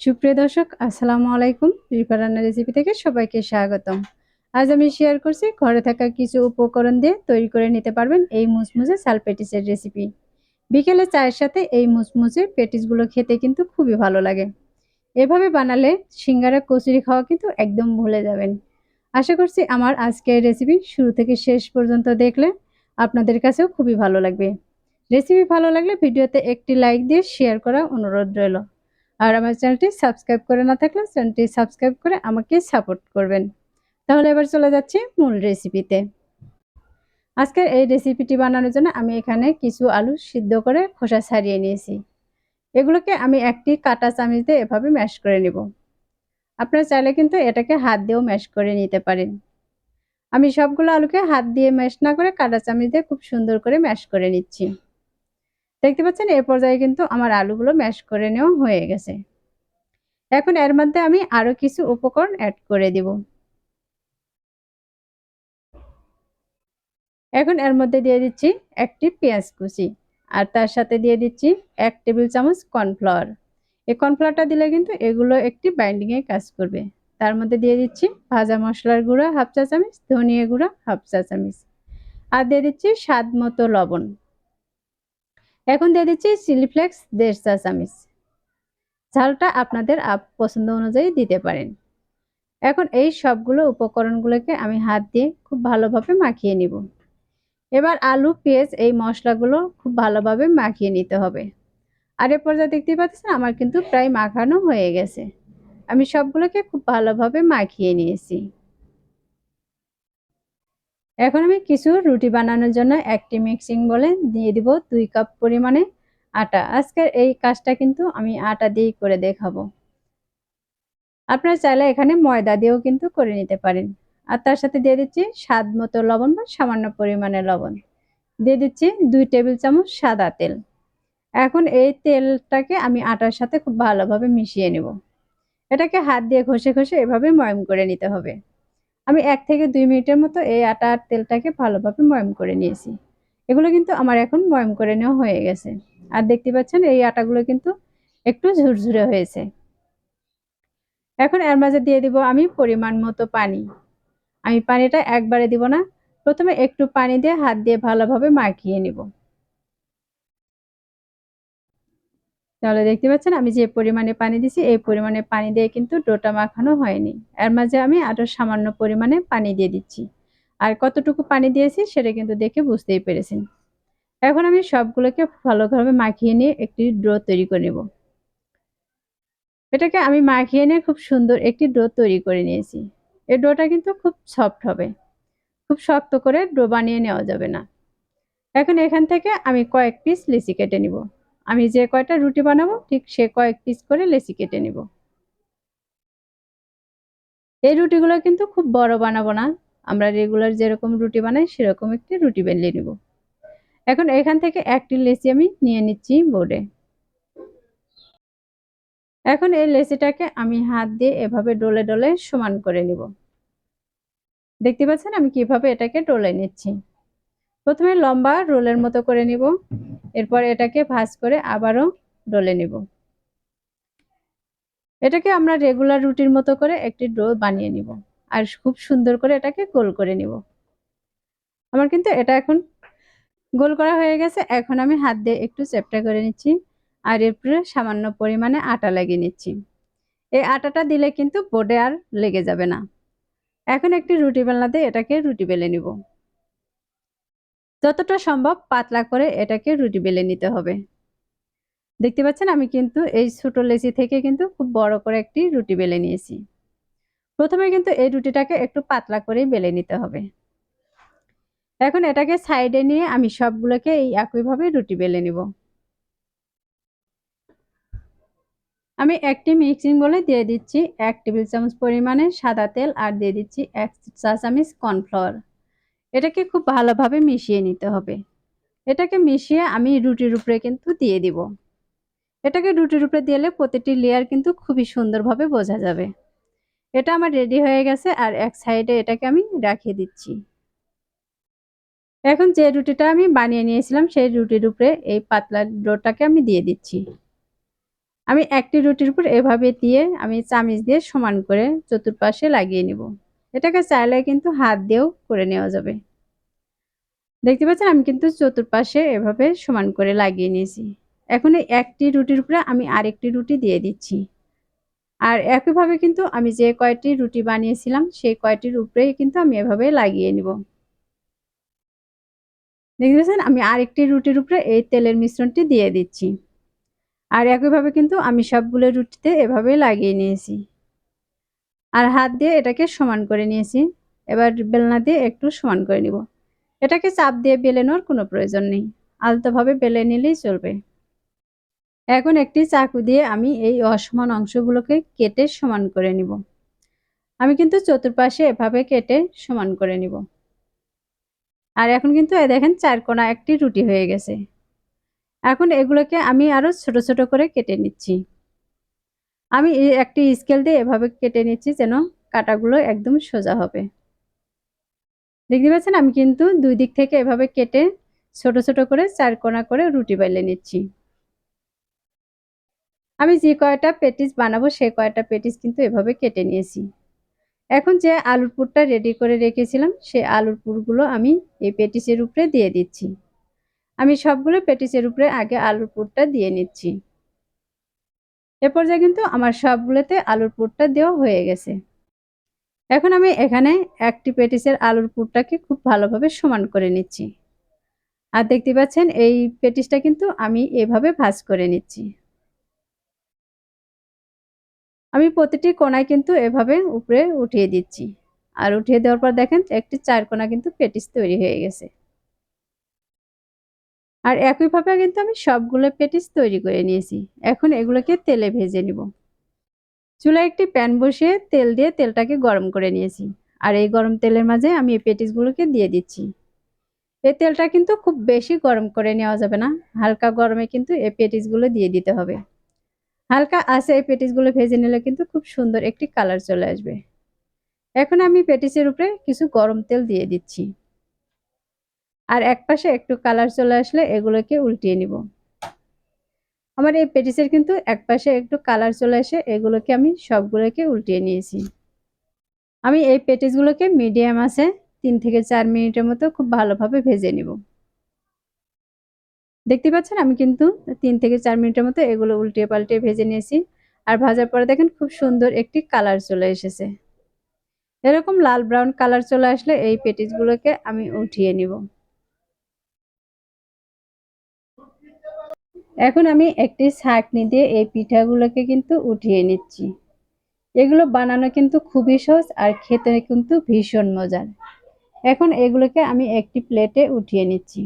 সুপ্রিয় দর্শক, আসসালামু আলাইকুম। রিপা রান্না রেসিপি থেকে সবাইকে স্বাগতম। আজ আমি শেয়ার করছি, ঘরে থাকা কিছু উপকরণ দিয়ে তৈরি করে নিতে পারবেন এই মুসমুসে সাল পেটিসের রেসিপি বিকেলে চায়ের সাথে এই মুসমুসে পেটিসগুলো খেতে কিন্তু খুবই ভালো লাগে। এভাবে বানালে সিঙ্গারা, কচুরি খাওয়া কিন্তু একদম ভুলে যাবেন। আশা করছি আমার আজকের রেসিপি শুরু থেকে শেষ পর্যন্ত দেখলে আপনাদের কাছেও খুবই ভালো লাগবে। রেসিপি ভালো লাগলে ভিডিওতে একটি লাইক দিয়ে শেয়ার করা অনুরোধ রইল। আর আমার চ্যানেলটি সাবস্ক্রাইব করে না থাকলে চ্যানেলটি সাবস্ক্রাইব করে আমাকে সাপোর্ট করবেন। তাহলে এবার চলে যাচ্ছি মূল রেসিপিতে আজকের এই রেসিপিটি বানানোর জন্য আমি এখানে কিছু আলু সিদ্ধ করে খোসা ছাড়িয়ে নিয়েছি। এগুলোকে আমি একটি কাটা চামিচ দিয়ে এভাবে ম্যাশ করে নেব। আপনারা চাইলে কিন্তু এটাকে হাত দিয়েও ম্যাশ করে নিতে পারেন। আমি সবগুলো আলুকে হাত দিয়ে ম্যাশ না করে কাটা চামিচ দিয়ে খুব সুন্দর করে ম্যাশ করে নিচ্ছি। দেখতে পাচ্ছেন? এ পর্যায়ে কিন্তু আমার আলুগুলো ম্যাশ করে নেওয়া হয়ে গেছে। এখন এর মধ্যে আমি আরও কিছু উপকরণ অ্যাড করে দিব। এখন এর মধ্যে দিয়ে দিচ্ছি একটি পেঁয়াজ কুচি আর তার সাথে দিয়ে দিচ্ছি এক টেবিল চামচ কর্নফ্লাওয়ার। এই কর্নফ্লাওয়ারটা দিলে কিন্তু এগুলো একটি বাইন্ডিংয়ে কাজ করবে। তার মধ্যে দিয়ে দিচ্ছি ভাজা মশলার গুঁড়া হাফ চা চামচ, ধনিয়া গুঁড়া হাফ চা চামচ। আর দিয়ে দিচ্ছি স্বাদ মতো লবণ। এখন দিয়ে দিচ্ছি চিলি ফ্লেক্স দেড় চা চামিচ। ঝালটা আপনাদের আপ পছন্দ অনুযায়ী দিতে পারেন। এখন এই সবগুলো উপকরণগুলোকে আমি হাত দিয়ে খুব ভালোভাবে মাখিয়ে নিব। এবার আলু, পেঁয়াজ এই মশলাগুলো খুব ভালোভাবে মাখিয়ে নিতে হবে। আর এ পর্যায়ে দেখতে পাচ্ছেন আমার কিন্তু প্রায় মাখানো হয়ে গেছে। আমি সবগুলোকে খুব ভালোভাবে মাখিয়ে নিয়েছি। এখন আমি কিছু রুটি বানানোর জন্য একটি মিক্সিং বলে দিয়ে দিব দুই কাপ পরিমাণে আটা। আজকের এই কাজটা কিন্তু আমি আটা দিয়েই করে দেখাবো। আপনারা চাইলে এখানে ময়দা দিয়েও কিন্তু করে নিতে পারেন। আর তার সাথে দিয়ে দিচ্ছি স্বাদ মতো লবণ বা সামান্য পরিমাণে লবণ। দিয়ে দিচ্ছি দুই টেবিল চামচ সাদা তেল। এখন এই তেলটাকে আমি আটার সাথে খুব ভালোভাবে মিশিয়ে নেব। এটাকে হাত দিয়ে ঘষে ঘষে এভাবে ময়ম করে নিতে হবে। আমি এক থেকে দুই মিনিটের মতো এই আটা আর তেলটাকে ভালোভাবে ময়ম করে নিয়েছি। এগুলো কিন্তু আমার এখন ময়ম করে নেওয়া হয়ে গেছে। আর দেখতে পাচ্ছেন এই আটাগুলো কিন্তু একটু ঝুরঝুরে হয়েছে। এখন এর মাঝে দিয়ে দিব আমি পরিমাণ মতো পানি। আমি পানিটা একবারে দিব না। প্রথমে একটু পানি দিয়ে হাত দিয়ে ভালোভাবে মাখিয়ে নিব। তাহলে দেখতে পাচ্ছেন আমি যে পরিমাণে পানি দিছি, এই পরিমাণে পানি দিয়ে কিন্তু ডোটা মাখানো হয়নি। এর মাঝে আমি আরও সামান্য পরিমাণে পানি দিয়ে দিচ্ছি। আর কতটুকু পানি দিয়েছি সেটা কিন্তু দেখে বুঝতেই পেরেছেন। এখন আমি সবগুলোকে ভালোভাবে মাখিয়ে নিয়ে একটি ড্রো তৈরি করে নেব। এটাকে আমি মাখিয়ে নিয়ে খুব সুন্দর একটি ডো তৈরি করে নিয়েছি। এই ডোটা কিন্তু খুব সফট হবে। খুব শক্ত করে ডো বানিয়ে নেওয়া যাবে না। এখন এখান থেকে আমি কয়েক পিস লিচি কেটে নিব। আমি যে কয়টা রুটি বানাবো, ঠিক সে কয়েক পিস করে লেচি কেটে নিব। এই রুটিগুলো কিন্তু খুব বড় বানাবো না। আমরা রেগুলার যেরকম রুটি বানাই, সেরকম একটি রুটি বেলিয়ে নিব। এখন এখান থেকে একটি লেচি আমি নিয়ে নিচ্ছি বোর্ডে এখন এই লেচিটাকে আমি হাত দিয়ে এভাবে ডলে ডলে সমান করে নিব। দেখতে পাচ্ছেন আমি কীভাবে এটাকে ডলে নিচ্ছি। প্রথমে লম্বা রোলের মতো করে নিব। এরপর এটাকে ভাজ করে আবারও ডলে নিব। এটাকে আমরা রেগুলার রুটির মতো করে একটি ডো বানিয়ে নিব আর খুব সুন্দর করে এটাকে গোল করে নিব। আমার কিন্তু এটা এখন গোল করা হয়ে গেছে। এখন আমি হাত দিয়ে একটু চেপটা করে নিচ্ছি আর এরপরে সামান্য পরিমাণে আটা লাগিয়ে নিচ্ছি। এই আটাটা দিলে কিন্তু বোর্ডে আর লেগে যাবে না। এখন একটি রুটি বেলনাতে এটাকে রুটি বেলে নিব। যতটা সম্ভব পাতলা করে এটাকে রুটি বেলে নিতে হবে। দেখতে পাচ্ছেন আমি কিন্তু এই ছোটো লেচি থেকে কিন্তু খুব বড় করে একটি রুটি বেলে নিয়েছি। প্রথমে কিন্তু এই রুটিটাকে একটু পাতলা করেই বেলে নিতে হবে। এখন এটাকে সাইডে নিয়ে আমি সবগুলোকে এই একইভাবে রুটি বেলে নিব। আমি একটি মিক্সিং বলে দিয়ে দিচ্ছি এক টেবিল চামচ পরিমাণে সাদা তেল আর দিয়ে দিচ্ছি এক চা চামচ কর্নফ্লাওয়ার। এটাকে খুব ভালোভাবে মিশিয়ে নিতে হবে। এটাকে মিশিয়ে আমি রুটির উপরে কিন্তু দিয়ে দিব। এটাকে রুটির উপরে দিলে প্রতিটি লেয়ার কিন্তু খুবই সুন্দরভাবে বোঝা যাবে। এটা আমার রেডি হয়ে গেছে আর এক সাইডে এটাকে আমি রাখিয়ে দিচ্ছি। এখন যে রুটিটা আমি বানিয়ে নিয়েছিলাম সেই রুটির উপরে এই পাতলা ডোটাকে আমি দিয়ে দিচ্ছি। আমি একটি রুটির উপর এভাবে দিয়ে আমি চামিচ দিয়ে সমান করে চতুর্পাশে লাগিয়ে নিব। এটাকে চাইলে কিন্তু হাত দিয়েও করে নেওয়া যাবে। দেখতে পাচ্ছেন আমি কিন্তু চতুর্পাশে এভাবে সমান করে লাগিয়ে নিয়েছি। এখন একটি রুটির উপরে আমি আরেকটি রুটি দিয়ে দিচ্ছি। আর একইভাবে কিন্তু আমি যে কয়টি রুটি বানিয়েছিলাম, সেই কয়টির উপরেই কিন্তু আমি এভাবে লাগিয়ে নিব। দেখতে পাচ্ছেন আমি আরেকটি রুটির উপরে এই তেলের মিশ্রণটি দিয়ে দিচ্ছি। আর একইভাবে কিন্তু আমি সবগুলো রুটিতে এভাবে লাগিয়ে নিয়েছি। আর হাত দিয়ে এটাকে সমান করে নিয়েছি। এবার বেলনা দিয়ে একটু সমান করে নিব। এটাকে চাপ দিয়ে বেলে নেওয়ার কোনো প্রয়োজন নেই। আলতোভাবে বেলে নিলেই চলবে। এখন একটি চাকু দিয়ে আমি এই অসমান অংশগুলোকে কেটে সমান করে নিব। আমি কিন্তু চতুর্পাশে এভাবে কেটে সমান করে নিব। আর এখন কিন্তু এ দেখেন চার কোনা একটি রুটি হয়ে গেছে। এখন এগুলোকে আমি আরও ছোট ছোট করে কেটে নিচ্ছি। আমি একটি স্কেল দিয়ে এভাবে কেটে নিচ্ছি যেন কাটাগুলো একদম সোজা হবে। দেখতে পাচ্ছেন? আমি কিন্তু দুই দিক থেকে এভাবে কেটে ছোট ছোট করে চার কোনা করে রুটি বাইলে নিচ্ছি। আমি যে কয়টা পেটিস বানাবো সে কয়টা পেটিস কিন্তু এভাবে কেটে নিয়েছি। এখন যে আলুর পুরটা রেডি করে রেখেছিলাম সেই আলুর পুরগুলো আমি এই পেটিসের উপরে দিয়ে দিচ্ছি। আমি সবগুলো পেটিসের উপরে আগে আলুর পুরটা দিয়ে নিচ্ছি। এ পর্যায়ে কিন্তু আমার সবগুলোতে আলুর পুরটা দেওয়া হয়ে গেছে। এখন আমি এখানে একটি পেটিসের আলুর পুরটাকে খুব ভালোভাবে সমান করে নিচ্ছি। আর দেখতে পাচ্ছেন, এই পেটিসটা কিন্তু আমি এভাবে ভাজ করে নিচ্ছি। আমি প্রতিটি কোনায় কিন্তু এভাবে উপরে উঠিয়ে দিচ্ছি। আর উঠিয়ে দেওয়ার পর দেখেন, একটি চার কোনা কিন্তু পেটিস তৈরি হয়ে গেছে। আর একইভাবে কিন্তু আমি সবগুলো পেটিস তৈরি করে নিয়েছি। এখন এগুলোকে তেলে ভেজে নিব। চুলায় একটি প্যান বসিয়ে তেল দিয়ে তেলটাকে গরম করে নিয়েছি। আর এই গরম তেলের মাঝে আমি এই পেটিসগুলোকে দিয়ে দিচ্ছি। এই তেলটা কিন্তু খুব বেশি গরম করে নেওয়া যাবে না। হালকা গরমে কিন্তু এই পেটিসগুলো দিয়ে দিতে হবে। হালকা আসে এই পেটিসগুলো ভেজে নিলে কিন্তু খুব সুন্দর একটি কালার চলে আসবে। এখন আমি পেটিসের উপরে কিছু গরম তেল দিয়ে দিচ্ছি। আর এক পাশে একটু কালার চলে আসলে এগুলোকে উল্টিয়ে নিব। আমার এই পেটিসের কিন্তু এক পাশে একটু কালার চলে আসে এগুলোকে আমি সবগুলোকে উল্টিয়ে নিয়েছি। আমি এই পেটিসগুলোকে মিডিয়াম আছে, তিন থেকে চার মিনিটের মতো খুব ভালোভাবে ভেজে নিব। দেখতে পাচ্ছেন? আমি কিন্তু তিন থেকে চার মিনিটের মতো এগুলো উল্টিয়ে পাল্টিয়ে ভেজে নিয়েছি। আর ভাজার পরে দেখেন খুব সুন্দর একটি কালার চলে এসেছে। এরকম লাল ব্রাউন কালার চলে আসলে এই পেটিসগুলোকে আমি উঠিয়ে নিব। এখন আমি একটি ছাঁকনি দিয়ে এই পিঠাগুলোকে কিন্তু উঠিয়ে নিচ্ছি। এগুলো বানানো কিন্তু খুবই সহজ আর খেতে কিন্তু ভীষণ মজার। এখন এগুলোকে আমি একটি প্লেটে উঠিয়ে নিচ্ছি।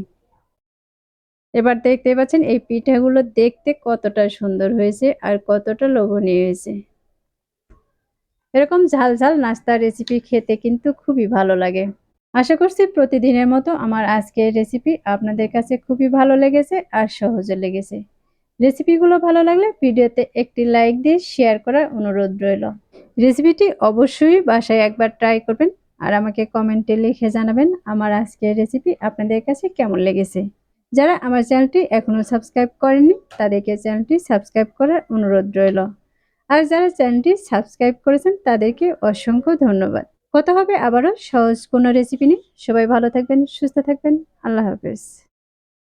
এবার দেখতে পাচ্ছেন এই পিঠাগুলো দেখতে কতটা সুন্দর হয়েছে আর কতটা লোভনীয় হয়েছে। এরকম ঝাল ঝাল নাস্তার রেসিপি খেতে কিন্তু খুবই ভালো লাগে। আশা করছি প্রতিদিনের মতো আমার আজকের রেসিপি আপনাদের কাছে খুবই ভালো লেগেছে আর সহজে লেগেছে। রেসিপিগুলো ভালো লাগলে ভিডিওতে একটি লাইক দিয়ে শেয়ার করার অনুরোধ রইল। রেসিপিটি অবশ্যই বাসায় একবার ট্রাই করবেন আর আমাকে কমেন্টে লিখে জানাবেন আমার আজকের রেসিপি আপনাদের কাছে কেমন লেগেছে। যারা আমার চ্যানেলটি এখনও সাবস্ক্রাইব করেননি, তাদেরকে চ্যানেলটি সাবস্ক্রাইব করার অনুরোধ রইল। আর যারা চ্যানেলটি সাবস্ক্রাইব করেছেন, তাদেরকে অসংখ্য ধন্যবাদ। কথা হবে আবারও। সহজ কোনো রেসিপি নিয়ে। সবাই ভালো থাকবেন সুস্থ থাকবেন। আল্লাহ হাফেজ।